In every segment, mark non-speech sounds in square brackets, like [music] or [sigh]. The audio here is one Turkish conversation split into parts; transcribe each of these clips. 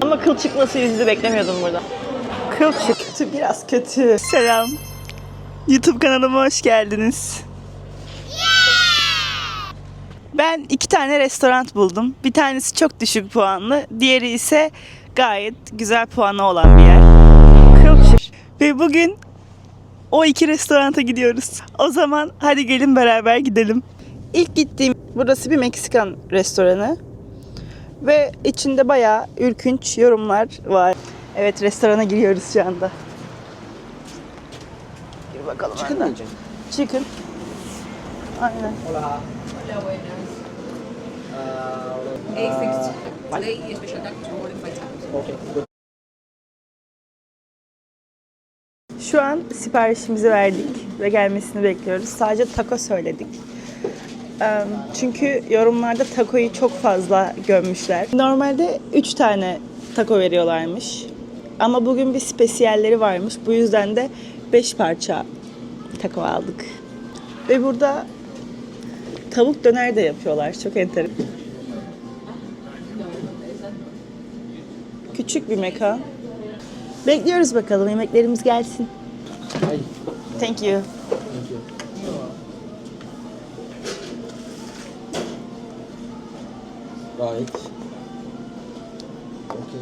Ama kıl çıkması yüzü beklemiyordum burada. Kıl çıktı biraz kötü. Selam. YouTube kanalıma hoş geldiniz. Ben iki tane restoran buldum. Bir tanesi çok düşük puanlı, diğeri ise gayet güzel puanı olan bir yer. Kılçık. Ve bugün o iki restoranta gidiyoruz. O zaman hadi gelin beraber gidelim. İlk gittiğim burası bir Meksikan restoranı. Ve içinde bayağı ürkünç yorumlar var. Evet restorana giriyoruz şu anda. Gir bakalım önden. yiyeceksin. Chicken. Aynen. Hola. Hola, buenas. Uh. Today, special okay. Şu an siparişimizi verdik ve gelmesini bekliyoruz. Sadece taco söyledik. Çünkü yorumlarda takoyu çok fazla gömmüşler. Normalde 3 tane taco veriyorlarmış. Ama bugün bir spesiyalleri varmış. Bu yüzden de 5 parça taco aldık. Ve burada tavuk döner de yapıyorlar. Çok enteresan. Küçük bir mekan. Bekliyoruz bakalım yemeklerimiz gelsin. Thank you. thank you. Gayet. Okay.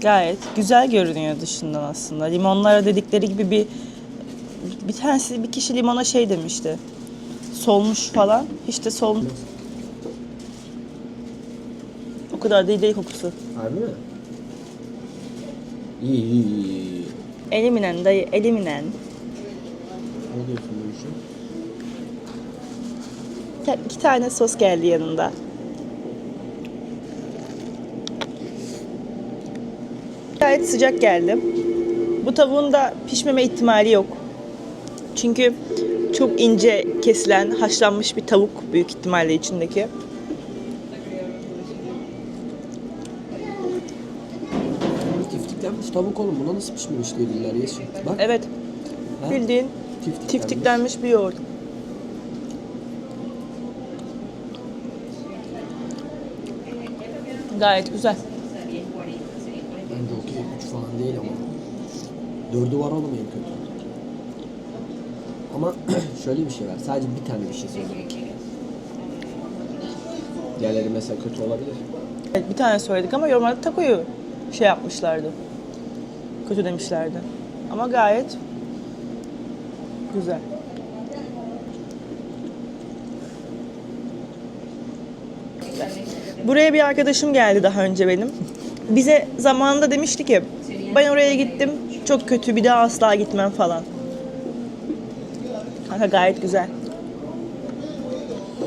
Gayet güzel görünüyor dışından aslında. Limonlara dedikleri gibi bir bir tanesi bir kişi limona şey demişti. Solmuş falan. Hiç de sol o kadar değil değil kokusu. Harbi mi? İyi iyi iyi. iyi. Eliminen dayı eliminen. Ne diyorsun bu işe? İki tane sos geldi yanında. Gayet sıcak geldi. Bu tavuğun da pişmeme ihtimali yok. Çünkü çok ince kesilen, haşlanmış bir tavuk büyük ihtimalle içindeki. Tiftiklenmiş tavuk oğlum buna nasıl pişmemiş dediler Yeşil. Bak. Evet, Ha? bildiğin Tiftiklenmiş. tiftiklenmiş bir yoğurt. Gayet güzel. Bence okey 3 falan değil ama. 4'ü var oğlum en kötü. Ama [clears throat] şöyle bir şey var. Sadece bir tane bir şey söyleyeyim. Diğerleri mesela kötü olabilir. Evet, bir tane söyledik ama yorumlarda takoyu şey yapmışlardı. Kötü demişlerdi. Ama gayet güzel. Buraya bir arkadaşım geldi daha önce benim. Bize zamanında demişti ki ben oraya gittim çok kötü bir daha asla gitmem falan. Kanka gayet güzel.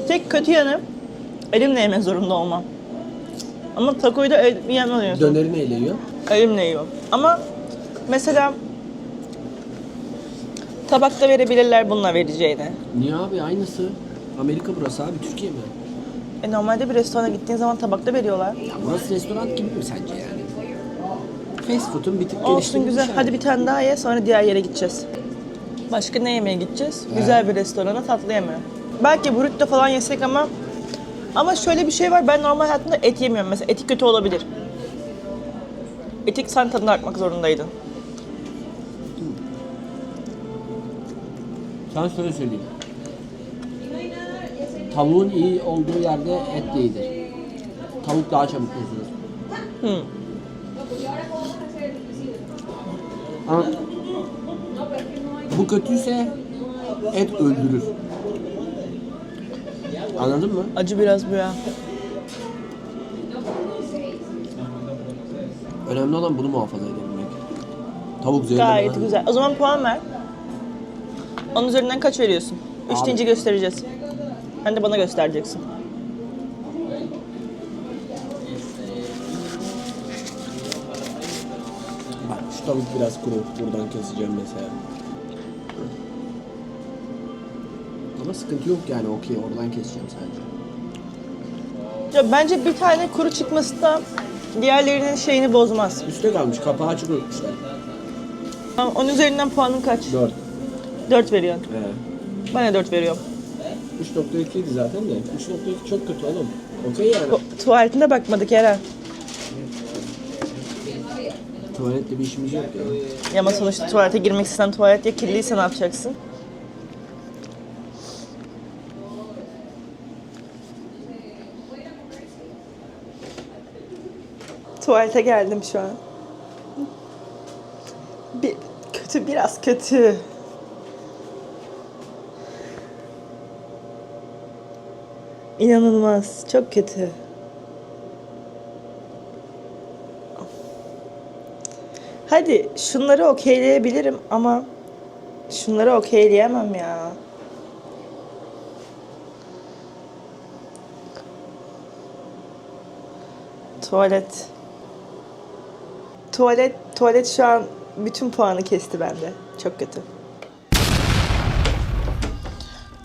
Tek kötü yanı elimle yemek zorunda olmam. Ama takoyu da el, yemiyorsun. Döneri neyle yiyor? Elimle yiyorum. Ama mesela tabakta verebilirler bununla vereceğini. Niye abi aynısı? Amerika burası abi Türkiye mi? E normalde bir restorana gittiğin zaman tabakta veriyorlar. Ya burası restoran gibi mi sence yani? Fast food'un bir tık Olsun geliştirilmiş güzel. hali. Hadi bir tane daha ye sonra diğer yere gideceğiz. Başka ne yemeye gideceğiz? Güzel bir restorana tatlı yemeğe. Belki burrito falan yesek ama ama şöyle bir şey var. Ben normal hayatımda et yemiyorum. Mesela eti kötü olabilir. Etik sen tadına bakmak zorundaydın. Sana şöyle söyleyeyim. Tavuğun iyi olduğu yerde et de iyidir. Tavuk daha çabuk bozulur. Hı. Ama bu kötüyse et öldürür. Anladın mı? Acı biraz bu ya. Önemli olan bunu muhafaza edebilmek. Tavuk zehirli. Gayet güzel. O zaman puan ver. Onun üzerinden kaç veriyorsun? Üç Abi. deyince göstereceğiz. Sen de bana göstereceksin. Bak şu tavuk biraz kuru. Buradan keseceğim mesela. Ama sıkıntı yok yani okey oradan keseceğim sadece. Ya bence bir tane kuru çıkması da diğerlerinin şeyini bozmaz. Üste kalmış kapağı açık unutmuşlar. Tamam, onun üzerinden puanın kaç? 4. 4 veriyorsun. Ee, Ben de 4 veriyorum. 3.2 idi zaten de. 3.2 çok kötü oğlum. Okey yani. Tu- tuvaletine bakmadık Eren. Tuvalette bir işimiz yok ya. Ya ama sonuçta tuvalete girmek istesen tuvalet ya kirliyse ne yapacaksın? Tuvalete geldim şu an. Bir, kötü biraz kötü. İnanılmaz. Çok kötü. Hadi şunları okeyleyebilirim ama şunları okeyleyemem ya. Tuvalet. Tuvalet, tuvalet şu an bütün puanı kesti bende. Çok kötü.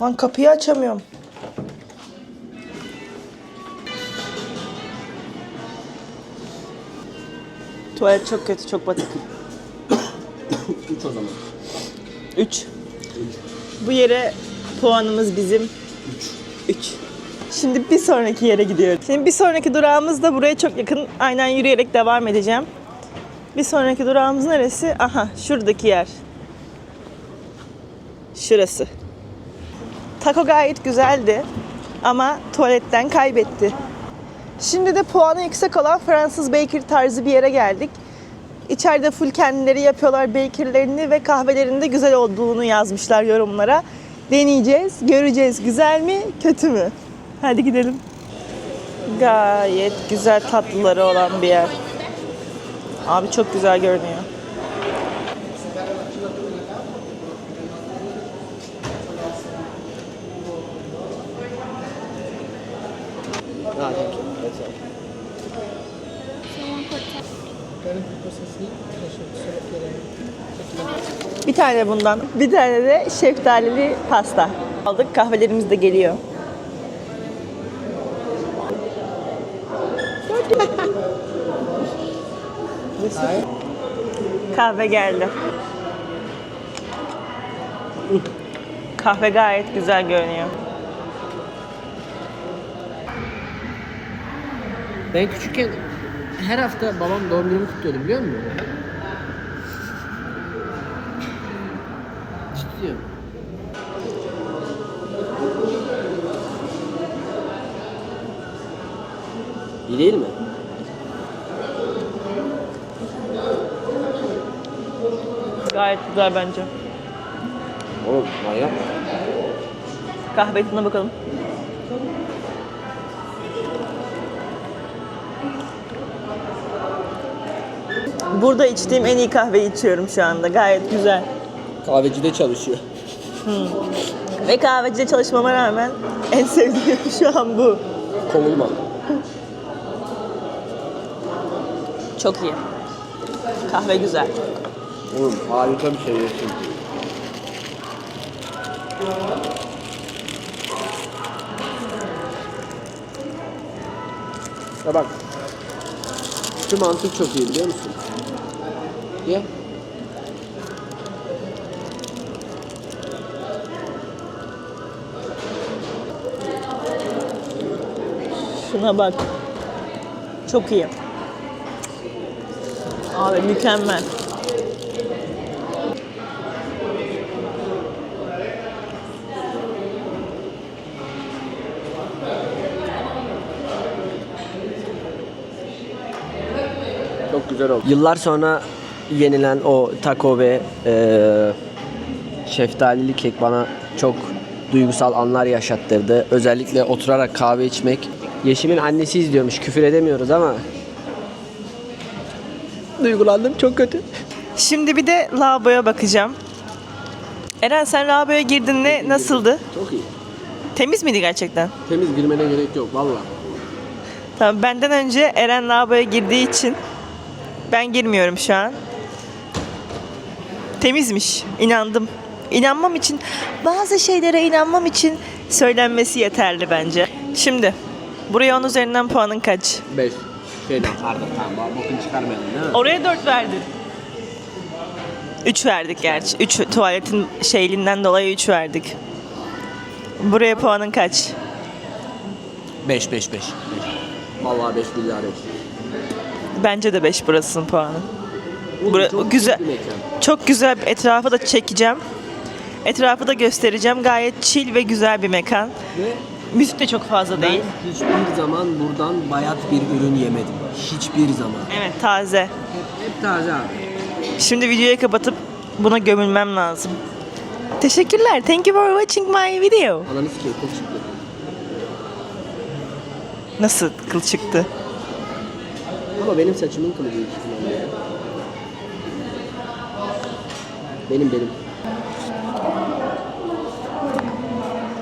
Lan kapıyı açamıyorum. Tuvalet çok kötü, çok batık. 3 o zaman. 3. Bu yere puanımız bizim 3. Şimdi bir sonraki yere gidiyoruz. Şimdi bir sonraki durağımız da buraya çok yakın. Aynen yürüyerek devam edeceğim. Bir sonraki durağımız neresi? Aha şuradaki yer. Şurası. Taco gayet güzeldi ama tuvaletten kaybetti. Şimdi de puanı yüksek olan Fransız bakery tarzı bir yere geldik. İçeride full kendileri yapıyorlar bakerlerini ve kahvelerinin de güzel olduğunu yazmışlar yorumlara. Deneyeceğiz, göreceğiz. Güzel mi, kötü mü? Hadi gidelim. Gayet güzel tatlıları olan bir yer. Abi çok güzel görünüyor. Ah, all. Bir tane bundan, bir tane de şeftalili pasta. Aldık, kahvelerimiz de geliyor. [laughs] Kahve geldi. Kahve gayet güzel görünüyor. Ben küçükken her hafta babam doğum günümü kutluyordu biliyor musun? Ciddi. İyi değil mi? Gayet güzel bence. Oğlum manyak. Kahve tadına bakalım. Burada içtiğim en iyi kahveyi içiyorum şu anda. Gayet güzel. Kahvecide çalışıyor. Ve kahvecide çalışmama rağmen en sevdiğim [laughs] şu an bu. Kovulma. Çok iyi. Kahve güzel. Oğlum harika bir şey yaşıyorsun. Ya bak. Şu mantık çok iyi biliyor musun? Ye. Şuna bak. Çok iyi. Abi mükemmel. Çok güzel oldu. Yıllar sonra yenilen o taco ve e, şeftalili kek bana çok duygusal anlar yaşattırdı. Özellikle oturarak kahve içmek. Yeşim'in annesi izliyormuş. Küfür edemiyoruz ama. Duygulandım çok kötü. Şimdi bir de lavaboya bakacağım. Eren sen lavaboya girdiğinde nasıldı? Çok iyi. Temiz miydi gerçekten? Temiz girmene gerek yok valla. Tamam benden önce Eren lavaboya girdiği için ben girmiyorum şu an. Temizmiş. inandım. İnanmam için bazı şeylere inanmam için söylenmesi yeterli bence. Şimdi buraya 10 üzerinden puanın kaç? 5. Şeyden pardon tamam bokunu çıkarmayalım değil mi? Oraya 4 verdin. 3 verdik gerçi. 3 tuvaletin şeyliğinden dolayı 3 verdik. Buraya puanın kaç? 5 5 5. Vallahi 5 billahi 5. Bence de 5 burasının puanı. Bura- çok güzel. Çok güzel. Etrafı da çekeceğim. Etrafı da göstereceğim. Gayet chill ve güzel bir mekan. Ve Müzik de çok fazla değil. ben hiçbir zaman buradan bayat bir ürün yemedim. Hiçbir zaman. Evet taze. Hep, hep taze abi. Şimdi videoyu kapatıp buna gömülmem lazım. Teşekkürler. Thank you for watching my video. Ananı sikeyim kıl çıktı. Nasıl kıl çıktı? Ama benim saçımın kılı büyük ihtimalle. ya. Benim benim.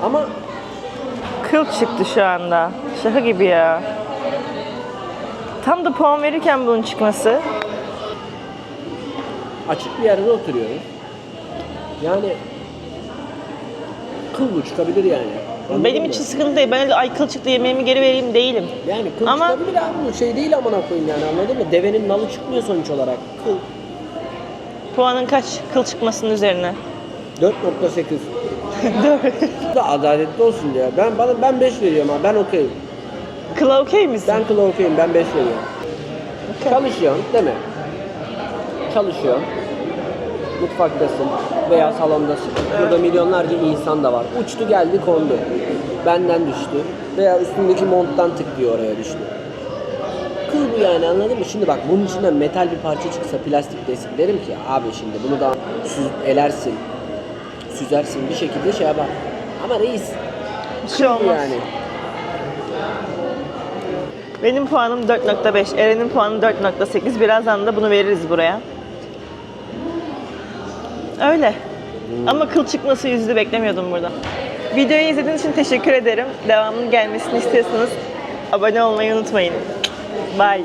Ama Kıl çıktı şu anda. Şaka gibi ya. Tam da puan verirken bunun çıkması. açık bir yerde oturuyoruz. Yani kıl bu çıkabilir yani. Anladın Benim mı? için sıkıntı değil. Ben ay kıl çıktı yemeğimi geri vereyim değilim. Yani kıl Ama- çıkabilir abi bu şey değil amına koyayım yani anladın mı? Devenin nalı çıkmıyor sonuç olarak. Kıl. Puanın kaç kıl çıkmasının üzerine? 4.8. [laughs] Bu da adaletli olsun diye. Ben bana ben 5 veriyorum abi. Ben okeyim. Kıla okey misin? Ben kıla okeyim. Ben 5 veriyorum. Okey. Çalışıyorsun değil mi? Çalışıyorsun. Mutfaktasın veya salondasın. Burada milyonlarca insan da var. Uçtu geldi kondu. Benden düştü. Veya üstündeki monttan tıklıyor oraya düştü. Kıl bu yani anladın mı? Şimdi bak bunun içinden metal bir parça çıksa plastik desin. Derim ki abi şimdi bunu da süz, elersin. Süzersin bir şekilde şey yapar. Ama reis Bir şey olmaz. yani. Benim puanım 4.5. Eren'in puanı 4.8. Birazdan da bunu veririz buraya. Öyle. Ama kıl çıkması yüzü beklemiyordum burada. Videoyu izlediğiniz için teşekkür ederim. Devamının gelmesini istiyorsanız abone olmayı unutmayın. Bye.